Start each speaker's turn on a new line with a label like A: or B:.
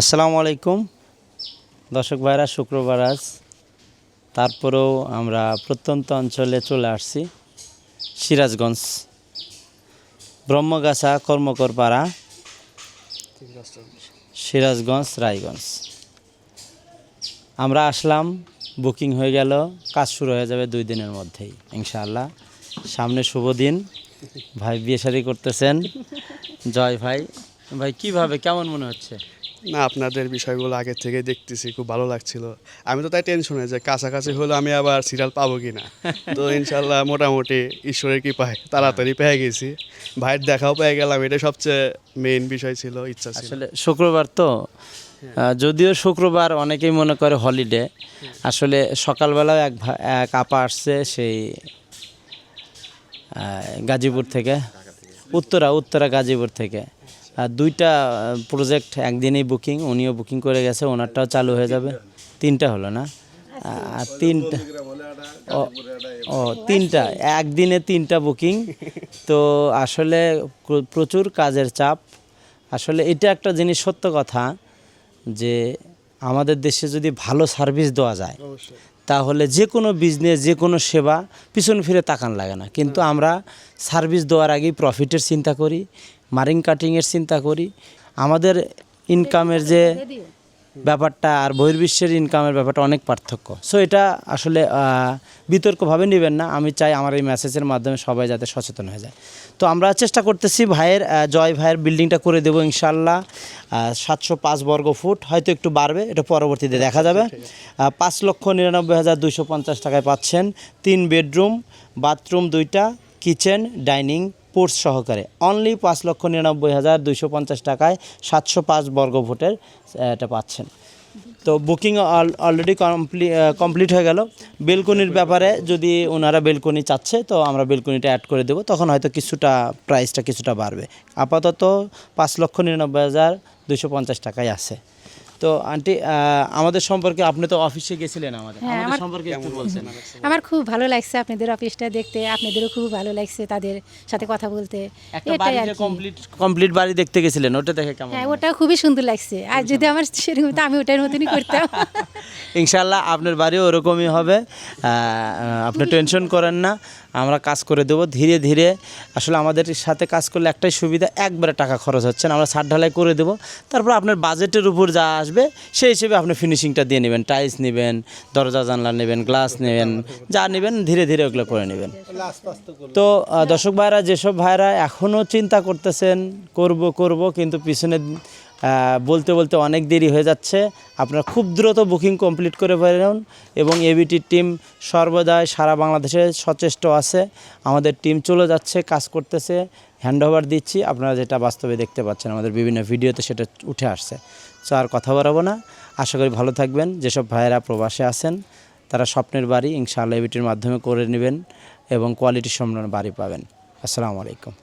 A: আসসালামু আলাইকুম। দর্শক ভাইরা, শুক্রবার আজ। তারপরেও আমরা প্রত্যন্ত অঞ্চলে চলে আসছি। সিরাজগঞ্জ, ব্রহ্মগাছা কর্মকর পাড়া সিরাজগঞ্জ, রায়গঞ্জ। আমরা আসলাম, বুকিং হয়ে গেল, কাজ শুরু হয়ে যাবে দুই দিনের মধ্যেই, ইনশাআল্লাহ। সামনে শুভ দিন। ভাই বিয়ে করতেছেন। জয় ভাই। ভাই, কীভাবে, কেমন মনে হচ্ছে?
B: না, আপনাদের বিষয়গুলো আগে থেকে দেখতেছি, খুব ভালো লাগছিল। আমি তো তাই টেনশনে যে কাছাকাছি হলো আমি আবার সিরিয়াল পাবো কি না তো ইনশাল্লাহ মোটামুটি ঈশ্বরের কি পায় তাড়াতাড়ি পেয়ে গেছি। ভাইয়ের দেখাও পেয়ে গেলাম এটা সবচেয়ে মেইন বিষয় ছিল, ইচ্ছা ছিল।
A: আসলে শুক্রবার তো যদিও শুক্রবার অনেকেই মনে করে হলিডে আসলে সকালবেলাও এক এক আপা আসছে সেই গাজীপুর থেকে, উত্তরা উত্তরা গাজীপুর থেকে। দুইটা প্রজেক্ট একদিনেই বুকিং উনিও বুকিং করে গেছে ওনারটাও চালু হয়ে যাবে। তিনটা হলো না? আর তিনটা ও ও তিনটা একদিনে তিনটা বুকিং তো আসলে প্রচুর কাজের চাপ। আসলে এটা একটা জিনিস সত্য কথা যে আমাদের দেশে যদি ভালো সার্ভিস দেওয়া যায় তাহলে যে কোনো বিজনেস যে কোনো সেবা পিছন ফিরে তাকান লাগে না। কিন্তু আমরা সার্ভিস দেওয়ার আগেই প্রফিটের চিন্তা করি মারিং কাটিংয়ের চিন্তা করি। আমাদের ইনকামের যে ব্যাপারটা আর বহির্বিশ্বের ইনকামের ব্যাপারটা অনেক পার্থক্য। সো এটা আসলে বিতর্কভাবে নেবেন না। আমি চাই আমার এই মেসেজের মাধ্যমে সবাই যাতে সচেতন হয়ে যায়। তো আমরা চেষ্টা করতেছি ভাইয়ের জয় ভাইয়ের বিল্ডিংটা করে দেবো ইনশাল্লাহ সাতশো পাঁচ বর্গ ফুট। হয়তো একটু বাড়বে এটা পরবর্তীতে দেখা যাবে। পাঁচ লক্ষ নিরানব্বই হাজার দুইশো পঞ্চাশ টাকায় পাচ্ছেন। তিন বেডরুম বাথরুম দুইটা কিচেন ডাইনিং পোর্টস সহকারে। অনলি পাঁচ লক্ষ নিরানব্বই হাজার দুইশো পঞ্চাশ টাকায় সাতশো পাঁচ বর্গ আহ, এটা পাচ্ছেন। তো বুকিং অলরেডি কমপ্লি কমপ্লিট হয়ে গেল। বেলকনির ব্যাপারে যদি ওনারা বেলকনি চাচ্ছে তো আমরা বেলকনিটা অ্যাড করে দেবো। তখন হয়তো কিছুটা প্রাইসটা কিছুটা বাড়বে। আপাতত পাঁচ লক্ষ নিরানব্বই হাজার দুইশো পঞ্চাশ টাকায় আছে। তো আন্টি আমাদের সম্পর্কে আপনি তো অফিসে গেছিলেন আমাদের।
C: হ্যাঁ,
A: আমাদের সম্পর্কে একটু বলছেন
C: আমার খুব ভালো লাগছে আপনাদের অফিসটা দেখতে আপনাদেরও খুব ভালো লাগছে তাদের সাথে কথা বলতে।
A: একটা বাড়ি যে কমপ্লিট কমপ্লিট বাড়ি দেখতে গেছিলেন ওটা দেখে কেমন
C: হ্যাঁ ওটা খুবই সুন্দর লাগছে। আর যদি আমার সেরকম হতো আমি ওটার মতনই করতাম।
A: ইনশাল্লাহ আপনার বাড়িও ওরকমই হবে। আহ, আপনি টেনশন করেন না আমরা কাজ করে দেবো। ধীরে ধীরে আসলে আমাদের সাথে কাজ করলে একটাই সুবিধা একবারে টাকা খরচ হচ্ছে না। আমরা ছাদ ঢালাই করে দেবো। তারপর আপনার বাজেটের উপর যা আসবে, সেই হিসেবে আপনি ফিনিশিংটা দিয়ে নেবেন টাইলস নেবেন, দরজা, জানলা নেবেন গ্লাস নেবেন, যা নেবেন, ধীরে ধীরে ওগুলো করে নেবেন। তো দর্শক ভাইরা, যেসব ভাইরা এখনও চিন্তা করতেছেন, করব করব, কিন্তু পিছনে বলতে বলতে অনেক দেরি হয়ে যাচ্ছে, আপনারা খুব দ্রুত বুকিং কমপ্লিট করে ফেলুন এবং এবিটির টিম সর্বদাই সারা বাংলাদেশে সচেষ্ট আছে। আমাদের টিম চলে যাচ্ছে, কাজ করতেছে হ্যান্ডওভার দিচ্ছি। আপনারা যেটা বাস্তবে দেখতে পাচ্ছেন, আমাদের বিভিন্ন ভিডিওতে সেটা উঠে আসছে। সো আর কথা বাড়াবো না। আশা করি ভালো থাকবেন। যেসব ভাইয়েরা প্রবাসে আছেন, তারা স্বপ্নের বাড়ি ইনশাআল্লাহ এবিটির মাধ্যমে করে নেবেন এবং কোয়ালিটি সম্মান বাড়ি পাবেন। আসসালামু আলাইকুম।